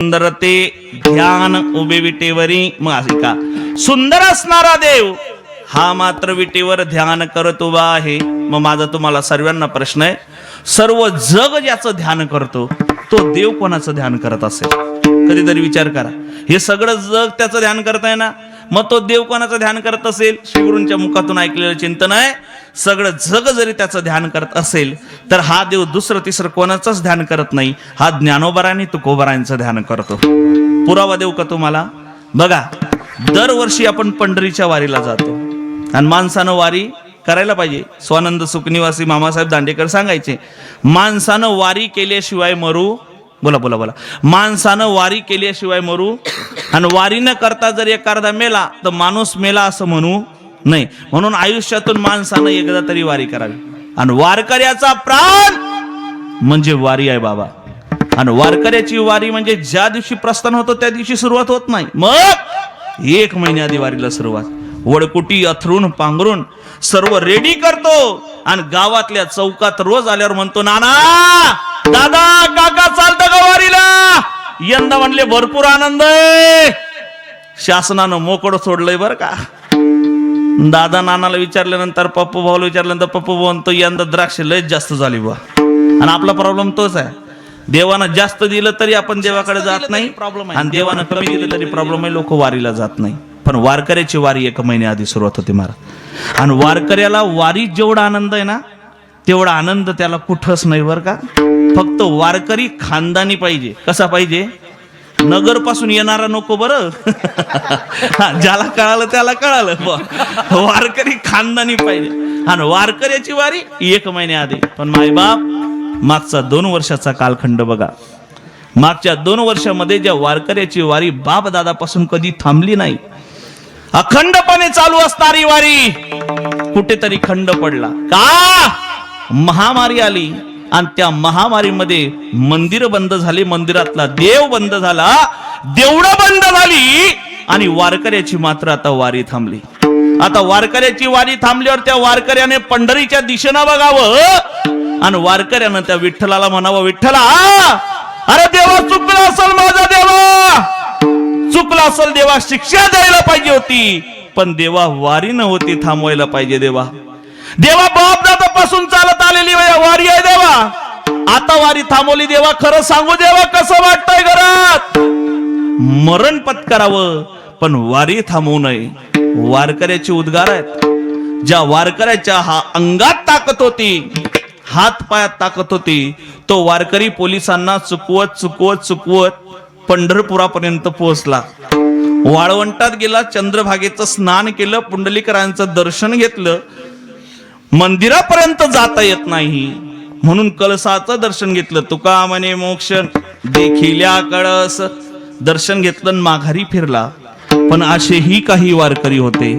सुंदर ते ध्यान उभे विटेवरी मग असे का सुंदर असणारा देव हा मात्र विटेवर ध्यान करत उभा आहे. मग माझा तुम्हाला सर्वांना प्रश्न आहे सर्व जग ज्याचं ध्यान करतो तो देव कोणाचं ध्यान करत असेल? कधीतरी विचार करा. हे सगळं जग त्याचं ध्यान करताय ना? मग तो देव कोणाचं ध्यान करत असेल? श्रीगुरूंच्या मुखातून ऐकलेलं चिंतन आहे. सगळं जग जरी त्याचं ध्यान करत असेल तर हा देव दुसरं तिसरं कोणाचंच ध्यान करत नाही. हा ज्ञानोबरा आणि तुकोबरायांचं ध्यान करतो. पुरावा देऊ का तुम्हाला? बघा दरवर्षी आपण पंढरीच्या वारीला जातो. आणि माणसानं वारी करायला पाहिजे. स्वानंद सुखनिवासी मामासाहेब दांडेकर सांगायचे माणसानं वारी केल्याशिवाय मरू बोला बोला बोला. माणसानं वारी केल्याशिवाय मरू आणि वारी न करता जर एखादा मेला तर माणूस मेला असं म्हणू नाही. म्हणून आयुष्यातून माणसानं एकदा तरी वारी करावी. आणि वारकऱ्याचा प्राण म्हणजे वारी आहे बाबा. आणि वारकऱ्याची वारी म्हणजे ज्या दिवशी प्रस्थान होतो त्या दिवशी सुरुवात होत नाही. मग एक महिन्याआधी वारीला सुरुवात. वडकुटी अथरून पांघरून सर्व रेडी करतो. आणि गावातल्या चौकात रोज आल्यावर म्हणतो नाना दादा काका चालतं यंदा म्हणले भरपूर आनंद आहे. शासनानं मोकळं सोडलंय बरं का. दादा नानाला विचारल्यानंतर पप्पू भाऊला विचारल्यानंतर पप्पू भाऊ म्हणतो यंदा द्राक्ष लयच जास्त झाली बा आणि आपला प्रॉब्लेम तोच आहे. देवानं जास्त दिलं तरी आपण देवाकडे जात नाही. प्रॉब्लेम आणि देवानं कमी दिलं तरी प्रॉब्लेम आहे. लोक वारीला जात नाही. पण वारकऱ्याची वारी एक महिन्याआधी सुरुवात होते महाराज. आणि वारकऱ्याला वारीत जेवढा आनंद आहे ना तेवढा आनंद त्याला कुठंच नाही बरं का. फक्त वारकरी खानदानी पाहिजे. कसा पाहिजे? नगरपासून येणारा नको बरं. ज्याला कळालं त्याला कळालं. वारकरी खानदानी पाहिजे. आणि वारकऱ्याची वारी एक महिन्याआधी पण मायबाप मागचा दोन वर्षाचा कालखंड बघा. मागच्या दोन वर्षामध्ये ज्या वारकऱ्याची वारी बाप दादापासून कधी थांबली नाही. अखंडपणे चालू असणारी वारी कुठेतरी खंड पडला. का? महामारी आली. आणि त्या महामारीमध्ये मंदिर बंद झाले मंदिरातला देव बंद झाला. देवडं बंद झाली आणि वारकऱ्याची मात्र आता वारी थांबली. आता वारकऱ्याची वारी थांबल्यावर त्या वारकऱ्याने पंढरीच्या दिशेनं बघावं आणि वारकऱ्यानं त्या विठ्ठलाला म्हणावं विठ्ठला अरे देवा चुकला असेल माझा देवा. चुकला असेल देवा शिक्षा द्यायला पाहिजे होती. पण देवा वारी नव्हती थांबवायला पाहिजे देवा. देवा बाप दादापासून आलेली वारी आहे देवा आता वारी थांबवली देवा खरं सांगू देवा कसं वाटतंय घरात? मरण पत्करावं पण वारी थांबवू नये. वारकऱ्याचे उद्गार आहेत. ज्या वारकऱ्याच्या हा अंगात ताकद होती हात पायात ताकद होती तो वारकरी पोलिसांना चुकवत चुकवत चुकवत पंढरपुरापर्यंत पोहोचला. वाळवंटात गेला चंद्रभागेचं स्नान केलं पुंडलिकरांचं दर्शन घेतलं. मंदिरापर्यंत जाता येत नाही. म्हणून कळसाचं दर्शन घेतलं. तुका म्हणे मोक्ष देखिल्या कळस. दर्शन घेतलं आणि माघारी फिरला. पण असेही काही वारकरी होते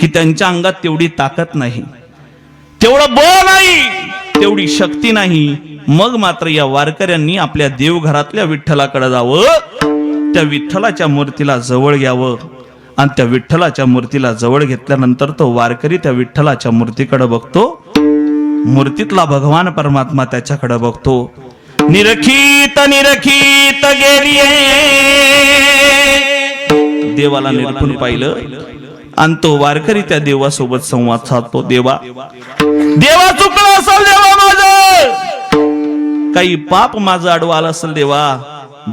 की त्यांच्या अंगात तेवढी ताकद नाही. तेवढं बळ नाही तेवढी शक्ती नाही. मग मात्र या वारकऱ्यांनी आपल्या देवघरातल्या विठ्ठलाकडे जावं त्या विठ्ठलाच्या मूर्तीला जवळ घ्यावं. आणि त्या विठ्ठलाच्या मूर्तीला जवळ घेतल्यानंतर तो वारकरी त्या विठ्ठलाच्या मूर्तीकडे बघतो मूर्तीतला भगवान परमात्मा त्याच्याकडे बघतो. निरखीत निरखीत गेली देवाला निरखून पाहिलं. आणि तो वारकरी त्या देवासोबत संवाद साधतो देवा देवा चुकलं असेल देवा माझ. काही पाप माझं आडवा असेल देवा.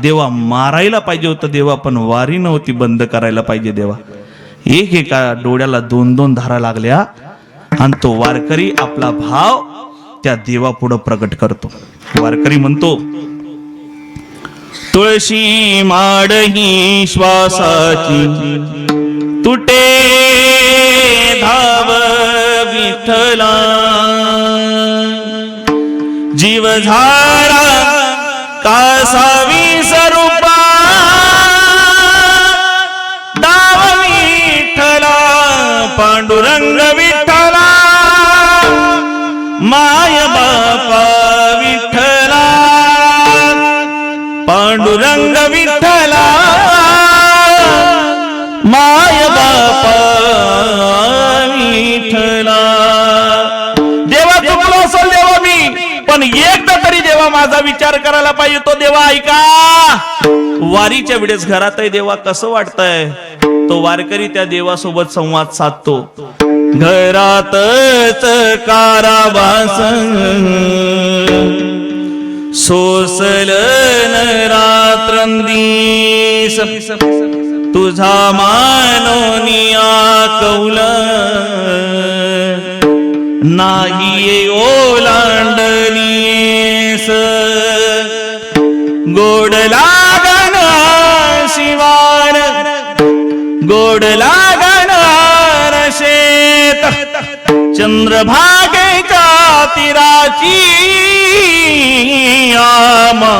देवा मारायला पाहिजे होतं देवा पण वारी नव्हती बंद करायला पाहिजे देवा. एक एका डोळ्याला दोन दोन धारा लागल्या. आणि तो वारकरी आपला भाव त्या देवा पुढं प्रकट करतो. वारकरी म्हणतो तुळशी माड ही श्वासाची तुटे धाव विठला जीवधारा कासावी स्वरूपा दाव विठला पांडुरंग माय बापा विठ्ठला पांडुरंग माझा विचार करायला पाहिजे तो देवा ऐका. वारीच्या वेळेस घरातही देवा कसं वाटतंय? तो वारकरी त्या देवासोबत संवाद साधतो. घरातच कारावास. सोसल रात्रंदीस तुझा मानोनिया कौल. नाही ओलांड लागण शिवार गोड लागणार शेत. का तिराची आमा.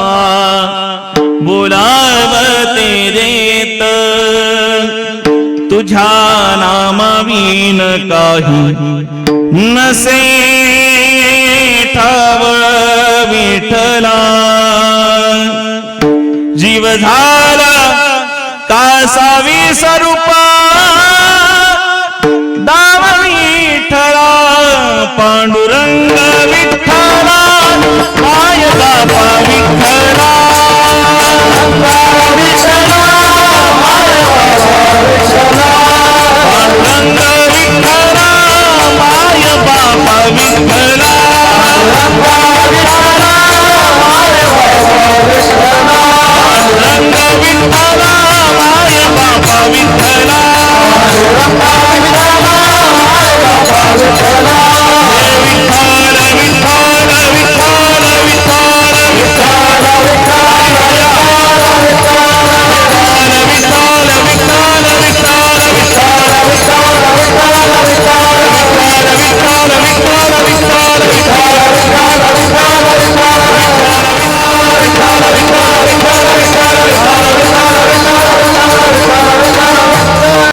बोलावते देत तुझ्या नामावीन काही नसे. ठाव विठला झाला कासावी स्वरूपा? दाव ठळा पांडुरंग विठ्ठल.